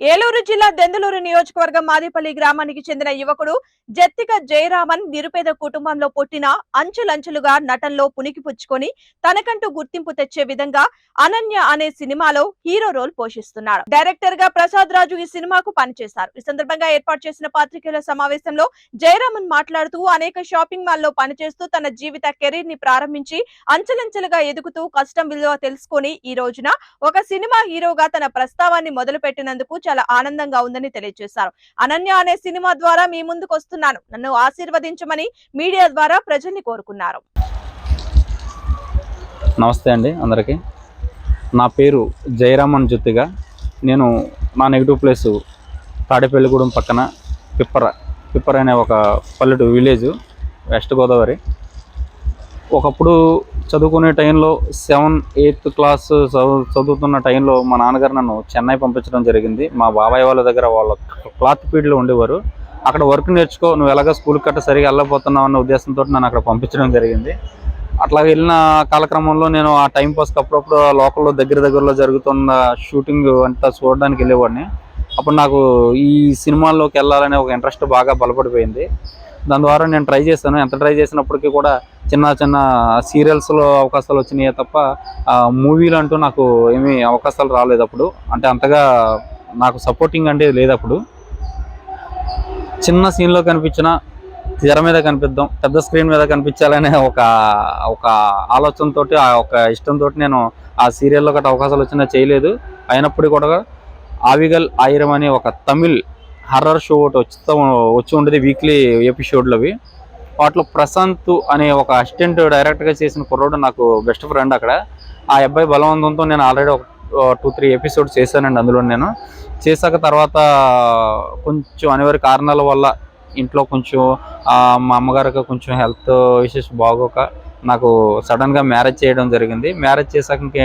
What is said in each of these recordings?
ఏలూరు జిల్లా దెందులూరు నియోజకవర్గం మాదిపల్లి గ్రామానికి చెందిన యువకుడు జత్తిక జయరామన్ నిరుపేద కుటుంబంలో పుట్టిన అంచులంచులుగా నటనలో పుణికిపుచ్చుకొని తనకంటూ గుర్తింపు తెచ్చే విధంగా అనన్య అనే సినిమాలో హీరో రోల్ పోషిస్తున్నాడు. డైరెక్టర్గా ప్రసాద్ రాజు ఈ సినిమాకు పనిచేశారు. ఈ సందర్భంగా ఏర్పాటు చేసిన పాత్రికేయుల సమావేశంలో జయరామన్ మాట్లాడుతూ అనేక షాపింగ్ మాల్లో పనిచేస్తూ తన జీవిత కెరీర్ని ప్రారంభించి అంచెలంచెలుగా ఎదుగుతూ కష్టం విలువ తెలుసుకొని ఈ రోజున ఒక సినిమా హీరోగా తన ప్రస్తావాన్ని మొదలు పెట్టినందుకు చాలా ఆనందంగా ఉందని తెలియజేశారు. అనన్య అనే సినిమా ద్వారా మీ ముందుకు వస్తున్నాను నన్ను ఆశీర్వదించమని మీడియా ద్వారా ప్రజల్ని కోరుకున్నారు. నమస్తే అండి అందరికీ. నా పేరు జయరామన్ జ్యోతిగా. నేను నా నెగిటివ్ ప్లేస్ తాడేపల్లిగూడెం పక్కన పిప్పర పిప్పర అనే ఒక పల్లెటూరు విలేజ్ వెస్ట్ గోదావరి. ఒకప్పుడు చదువుకునే టైంలో సెవెన్ ఎయిత్ క్లాస్ చదువు చదువుతున్న టైంలో మా నాన్నగారు నన్ను చెన్నై పంపించడం జరిగింది. మా బాబాయ్ వాళ్ళ దగ్గర వాళ్ళ క్లాత్ ఫీడ్లు ఉండేవారు. అక్కడ వర్క్ నేర్చుకో నువ్వు ఎలాగ స్కూల్ కట్ట సరిగా వెళ్ళకపోతున్నావు అన్న ఉద్దేశంతో నన్ను అక్కడ పంపించడం జరిగింది. అట్లా వెళ్ళిన కాలక్రమంలో నేను ఆ టైం పాస్కి అప్పుడప్పుడు లోకల్లో దగ్గర దగ్గరలో జరుగుతున్న షూటింగ్ అంతా చూడడానికి వెళ్ళేవాడిని. అప్పుడు నాకు ఈ సినిమాల్లోకి వెళ్ళాలనే ఒక ఇంట్రెస్ట్ బాగా బలపడిపోయింది. దాని ద్వారా నేను ట్రై చేశాను. ఎంత ట్రై చేసినప్పటికీ కూడా చిన్న చిన్న సీరియల్స్లో అవకాశాలు వచ్చినాయి తప్ప మూవీలు అంటూ నాకు ఏమీ అవకాశాలు రాలేదు అప్పుడు. అంటే అంతగా నాకు సపోర్టింగ్ అంటే లేదు అప్పుడు. చిన్న సీన్లో కనిపించిన తెర మీద కనిపిద్దాం పెద్ద స్క్రీన్ మీద కనిపించాలనే ఒక ఒక ఆలోచనతో ఆ ఒక ఇష్టంతో నేను ఆ సీరియల్లో గట్రా అవకాశాలు వచ్చినా చేయలేదు. అయినప్పుడు కూడా ఆవిగల్ ఆయిరం అనే ఒక తమిళ్ హర్రర్ షో ఒకటి వచ్చి వచ్చి ఉండేది వీక్లీ ఎపిసోడ్లు అవి. వాటిలో ప్రశాంత్ అనే ఒక అసిస్టెంట్ డైరెక్ట్గా చేసిన కుర్రోడు నాకు బెస్ట్ ఫ్రెండ్ అక్కడ. ఆ అబ్బాయి బలవంతంతో నేను ఆల్రెడీ ఒక టూ త్రీ ఎపిసోడ్స్ చేశానండి అందులో నేను. చేశాక తర్వాత కొంచెం అనివార్య కారణాల వల్ల ఇంట్లో కొంచెం మా అమ్మగారికి కొంచెం హెల్త్ ఇష్యూస్ బాగోక నాకు సడన్గా మ్యారేజ్ చేయడం జరిగింది. మ్యారేజ్ చేశాక ఇంకే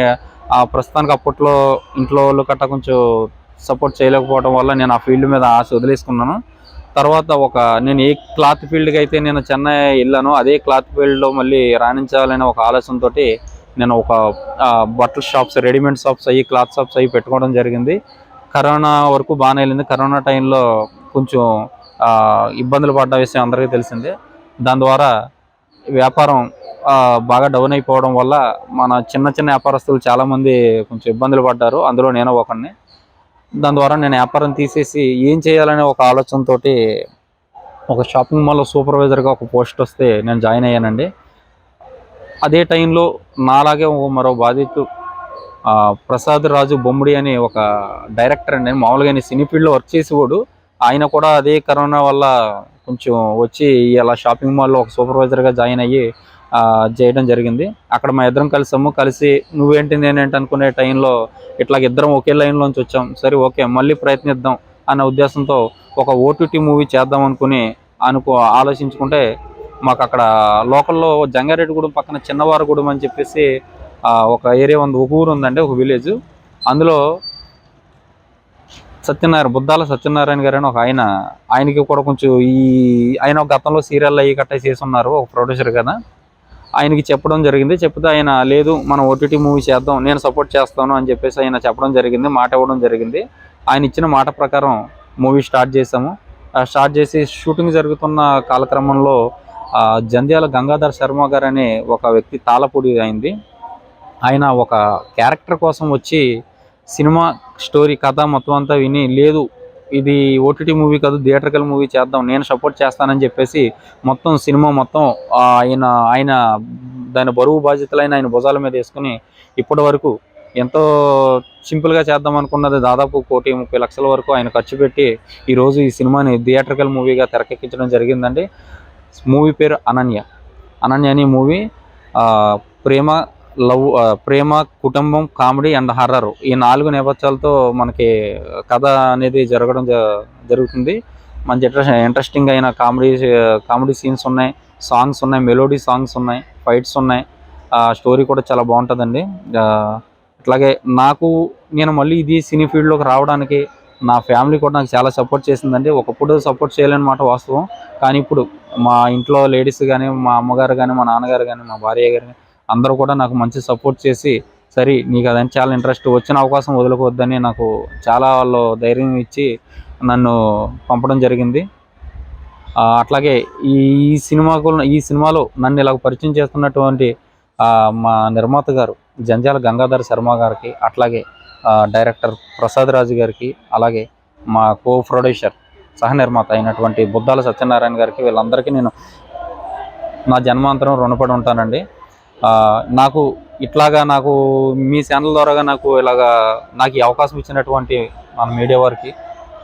ప్రస్తుతానికి అప్పట్లో ఇంట్లో వాళ్ళు కట్ట కొంచెం సపోర్ట్ చేయలేకపోవడం వల్ల నేను ఆ ఫీల్డ్ మీద ఆశ వదిలేసుకున్నాను. తర్వాత ఒక నేను ఏ క్లాత్ ఫీల్డ్కి అయితే నేను చెన్నై వెళ్ళానో అదే క్లాత్ ఫీల్డ్లో మళ్ళీ రాణించాలనే ఒక ఆలోచనతో నేను ఒక బట్టల షాప్స్ రెడీమేడ్ షాప్స్ అయ్యి క్లాత్ షాప్స్ అయ్యి పెట్టుకోవడం జరిగింది. కరోనా వరకు బాగానే వెళ్ళింది. కరోనా టైంలో కొంచెం ఇబ్బందులు పడ్డ విషయం అందరికీ తెలిసిందే. దాని ద్వారా వ్యాపారం బాగా డౌన్ అయిపోవడం వల్ల మన చిన్న చిన్న వ్యాపారస్తులు చాలామంది కొంచెం ఇబ్బందులు పడ్డారు. అందులో నేను ఒకరిని దాని ద్వారా నేను వ్యాపారం తీసేసి ఏం చేయాలనే ఒక ఆలోచనతో ఒక షాపింగ్ మాల్లో సూపర్వైజర్గా ఒక పోస్ట్ వస్తే నేను జాయిన్ అయ్యానండి. అదే టైంలో నాలాగే మరో బాధితు ప్రసాద్ రాజు బొమ్మిడి అని ఒక డైరెక్టర్ అండి. మామూలుగా నేను సినీ ఫీల్డ్లో వర్క్ చేసేవాడు. ఆయన కూడా అదే కరోనా వల్ల కొంచెం వచ్చి ఇలా షాపింగ్ మాల్లో ఒక సూపర్వైజర్గా జాయిన్ అయ్యి చేయడం జరిగింది. అక్కడ మా ఇద్దరం కలిసాము. కలిసి నువ్వేంటి నేనేంటి అనుకునే టైంలో ఇట్లా ఇద్దరం ఒకే లైన్లోంచి వచ్చాం. సరే ఓకే మళ్ళీ ప్రయత్నిద్దాం అన్న ఉద్దేశంతో ఒక ఓటీటీ మూవీ చేద్దాం అనుకుని అనుకో ఆలోచించుకుంటే మాకు అక్కడ లోకల్లో జంగారెడ్డిగూడెం పక్కన చిన్నవారగూడెం అని చెప్పేసి ఒక ఏరియా ఉంది. ఒక ఊరు ఉందండి ఒక విలేజ్. అందులో సత్యనారాయణ బుద్ధాల సత్యనారాయణ గారు అని ఒక ఆయన ఆయనకి కూడా కొంచెం ఈ ఆయన ఒక గతంలో సీరియల్ అయ్యి కట్ట చేసి ఉన్నారు ఒక ప్రొడ్యూసర్ కదా. ఆయనకి చెప్పడం జరిగింది. చెప్తే ఆయన లేదు మనం ఓటీటీ మూవీ చేద్దాం నేను సపోర్ట్ చేస్తాను అని చెప్పేసి ఆయన చెప్పడం జరిగింది మాట ఇవ్వడం జరిగింది. ఆయన ఇచ్చిన మాట ప్రకారం మూవీ స్టార్ట్ చేసాము స్టార్ట్ చేసి షూటింగ్ జరుగుతున్న కాలక్రమంలో జంధ్యాల గంగాధర్ శర్మ గారు అనే ఒక వ్యక్తి తాళపూడి అయింది. ఆయన ఒక క్యారెక్టర్ కోసం వచ్చి సినిమా స్టోరీ కథ మొత్తం అంతా విని లేదు ఇది ఓటీటీ మూవీ కాదు థియేటర్కల్ మూవీ చేద్దాం నేను సపోర్ట్ చేస్తానని చెప్పేసి మొత్తం సినిమా మొత్తం ఆయన ఆయన దాని బరువు బాధ్యతలైన ఆయన భుజాల మీద వేసుకుని ఇప్పటి వరకు ఎంతో సింపుల్గా చేద్దాం అనుకున్నది దాదాపు కోటి ముప్పై లక్షల వరకు ఆయన ఖర్చు పెట్టి ఈరోజు ఈ సినిమాని థియేటర్కల్ మూవీగా తెరకెక్కించడం జరిగిందండి. మూవీ పేరు అనన్య. అనన్య అనే మూవీ ప్రేమ లవ్ ప్రేమ కుటుంబం కామెడీ అండ్ హర్రర్ ఈ నాలుగు నేపథ్యాలతో మనకి కథ అనేది జరగడం జ- జరుగుతుంది. మంచి ఇంట్రెస్ట్ ఇంట్రెస్టింగ్ అయిన కామెడీ కామెడీ సీన్స్ ఉన్నాయి సాంగ్స్ ఉన్నాయి మెలోడీ సాంగ్స్ ఉన్నాయి ఫైట్స్ ఉన్నాయి. ఆ స్టోరీ కూడా చాలా బాగుంటుందండి. అట్లాగే నాకు నేను మళ్ళీ ఇది సినీ ఫీల్డ్లోకి రావడానికి నా ఫ్యామిలీ కూడా నాకు చాలా సపోర్ట్ చేసిందండి. ఒకప్పుడు సపోర్ట్ చేయలేనమాట వాస్తవం. కానీ ఇప్పుడు మా ఇంట్లో లేడీస్ కానీ మా అమ్మగారు కానీ మా నాన్నగారు కానీ మా భార్య గారు కానీ అందరూ కూడా నాకు మంచి సపోర్ట్ చేసి సరే నీకు అదని చాలా ఇంట్రెస్ట్ వచ్చిన అవకాశం వదులుకోవద్దని నాకు చాలా వాళ్ళు ధైర్యం ఇచ్చి నన్ను పంపడం జరిగింది. అట్లాగే ఈ సినిమాకు ఈ సినిమాలో నన్ను ఇలా పరిచయం చేస్తున్నటువంటి మా నిర్మాత గారు జంజాల గంగాధర్ శర్మ గారికి అట్లాగే డైరెక్టర్ ప్రసాద్ రాజు గారికి అలాగే మా కో ప్రొడ్యూసర్ సహ నిర్మాత అయినటువంటి బుద్ధాల సత్యనారాయణ గారికి వీళ్ళందరికీ నేను నా జన్మాంతరం రుణపడి ఉంటానండి. నాకు ఇట్లాగా నాకు మీ ఛానల్ ద్వారా నాకు ఇలాగా నాకు ఈ అవకాశం ఇచ్చినటువంటి మన మీడియా వారికి